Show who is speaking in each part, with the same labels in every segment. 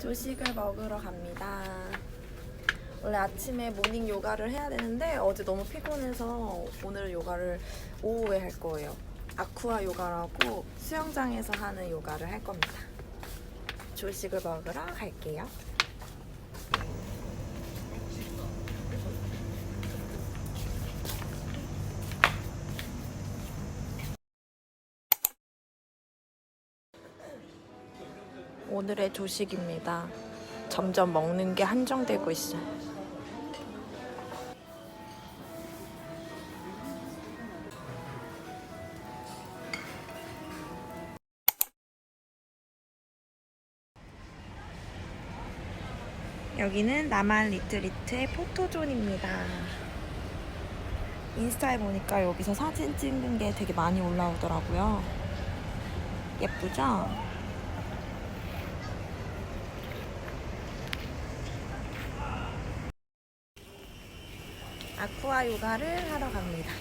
Speaker 1: 조식을 먹으러 갑니다. 원래 아침에 모닝 요가를 해야 되는데 어제 너무 피곤해서 오늘 요가를 오후에 할 거예요. 아쿠아 요가라고 수영장에서 하는 요가를 할 겁니다. 조식을 먹으러 갈게요. 오늘의 조식입니다. 점점 먹는 게 한정되고 있어요. 여기는 나만 리트리트의 포토존입니다. 인스타에 보니까 여기서 사진 찍는 게 되게 많이 올라오더라고요. 예쁘죠? 아쿠아 요가를 하러 갑니다.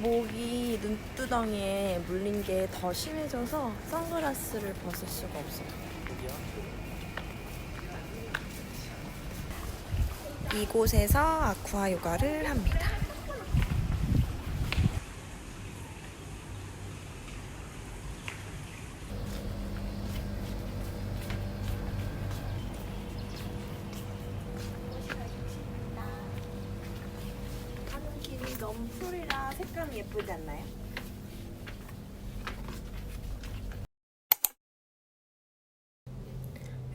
Speaker 1: 목이 눈두덩이에 물린 게 더 심해져서 선글라스를 벗을 수가 없어요. 이곳에서 아쿠아 요가를 합니다. 풀이라 색감이 예쁘지 않나요?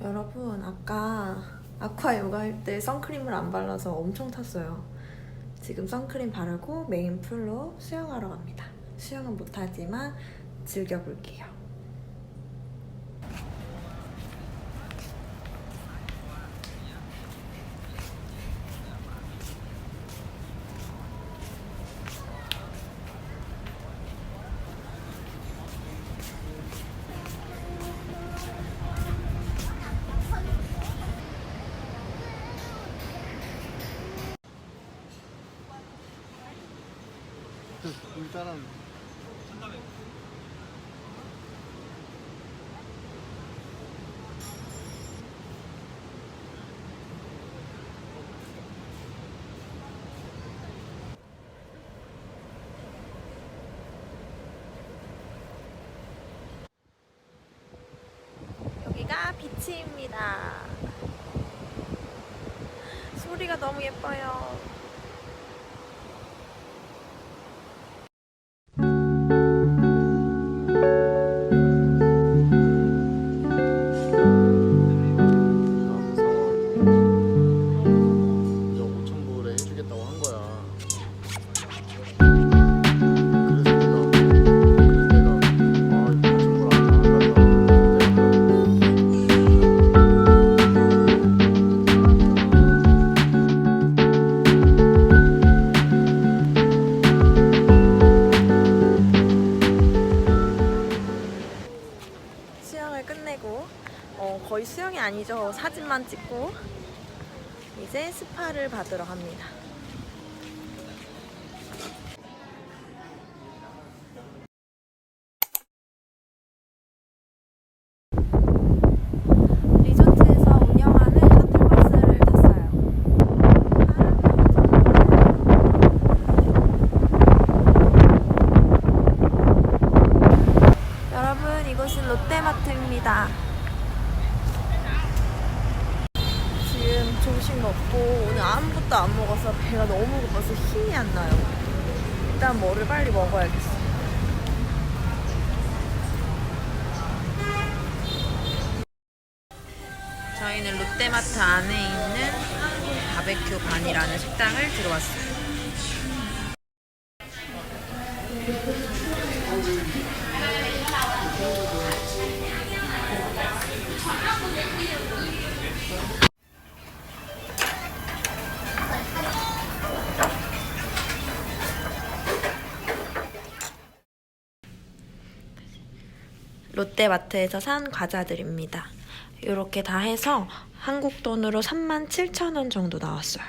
Speaker 1: 여러분 아까 아쿠아 요가 할 때 선크림을 안 발라서 엄청 탔어요. 지금 선크림 바르고 메인 풀로 수영하러 갑니다. 수영은 못하지만 즐겨볼게요.
Speaker 2: 일단은
Speaker 1: 여기가 비치입니다. 소리가 너무 예뻐요. 수영을 끝내고 어, 거의 수영이 아니죠. 사진만 찍고 이제 스파를 받으러 갑니다. 리조트에서 운영하는 셔틀버스를 탔어요. 여러분 이곳은 롯데마트입니다. 지금 조식 먹고 오늘 아무것도 안 먹어서 배가 너무 고파서 힘이 안 나요. 일단 뭐를 빨리 먹어야겠어. 저희는 롯데마트 안에 있는 한국 바베큐 반이라는 식당을 들어왔어요. 롯데마트에서 산 과자들입니다. 이렇게 다 해서 한국 돈으로 37,000원 정도 나왔어요.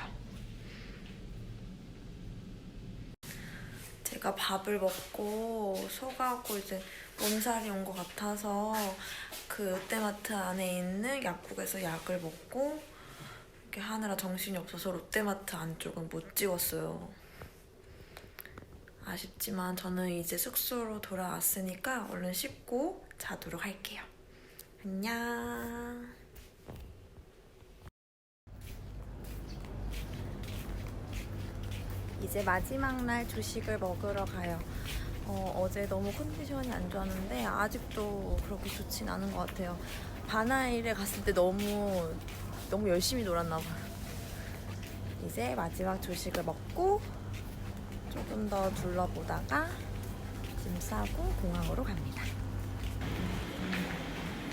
Speaker 1: 제가 밥을 먹고 소가고 이제 몸살이 온 것 같아서 그 롯데마트 안에 있는 약국에서 약을 먹고 이렇게 하느라 정신이 없어서 롯데마트 안쪽은 못 찍었어요. 아쉽지만 저는 이제 숙소로 돌아왔으니까 얼른 씻고 자도록 할게요. 안녕. 이제 마지막 날 조식을 먹으러 가요. 어, 제 너무 컨디션이 안 좋았는데 아직도 그렇게 좋진 않은 것 같아요. 바나일에 갔을 때 너무 너무 열심히 놀았나 봐요. 이제 마지막 조식을 먹고 조금 더 둘러보다가 짐 싸고 공항으로 갑니다.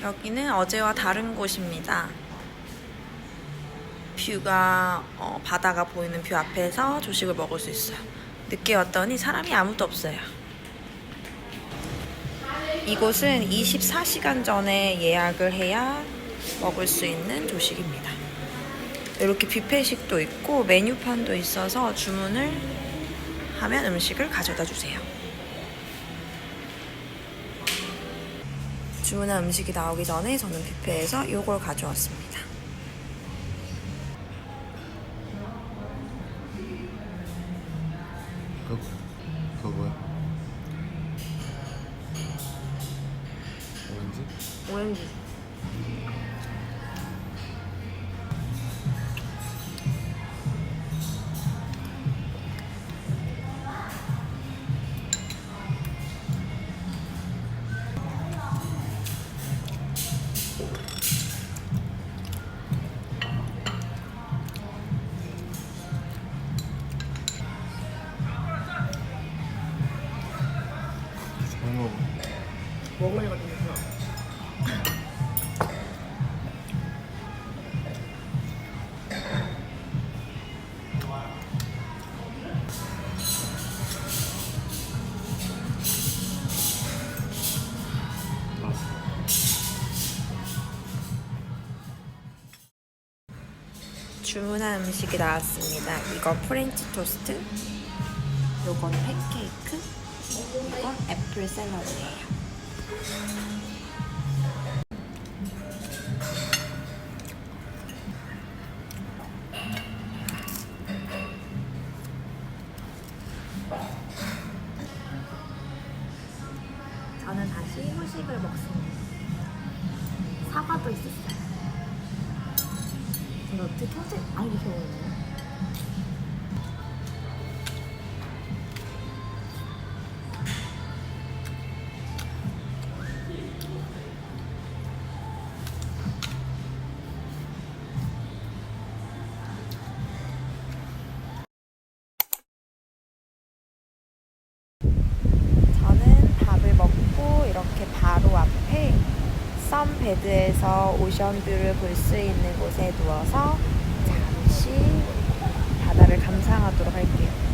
Speaker 1: 여기는 어제와 다른 곳입니다. 뷰가 어, 바다가 보이는 뷰 앞에서 조식을 먹을 수 있어요. 늦게 왔더니 사람이 아무도 없어요. 이곳은 24시간 전에 예약을 해야 먹을 수 있는 조식입니다. 이렇게 뷔페식도 있고 메뉴판도 있어서 주문을 하면 음식을 가져다 주세요. 주문한 음식이 나오기 전에 저는 뷔페에서 이걸 가져왔습니다.
Speaker 2: 그 그거 뭐야? 오렌지?
Speaker 1: 오렌지. 주문한 음식이 나왔습니다. 이거 프렌치 토스트, 요건 팬케이크, 이건 애플 샐러드예요. 저는 다시 후식을 먹습니다. 사과도 있었어요. 근데 어떻게 평소에 아 이게. 저 썬베드에서 오션뷰를 볼 수 있는 곳에 누워서 잠시 바다를 감상하도록 할게요.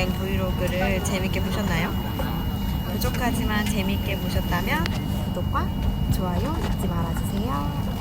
Speaker 1: 여행 브이로그를 재밌게 보셨나요? 부족하지만 재밌게 보셨다면 구독과 좋아요 잊지 말아주세요.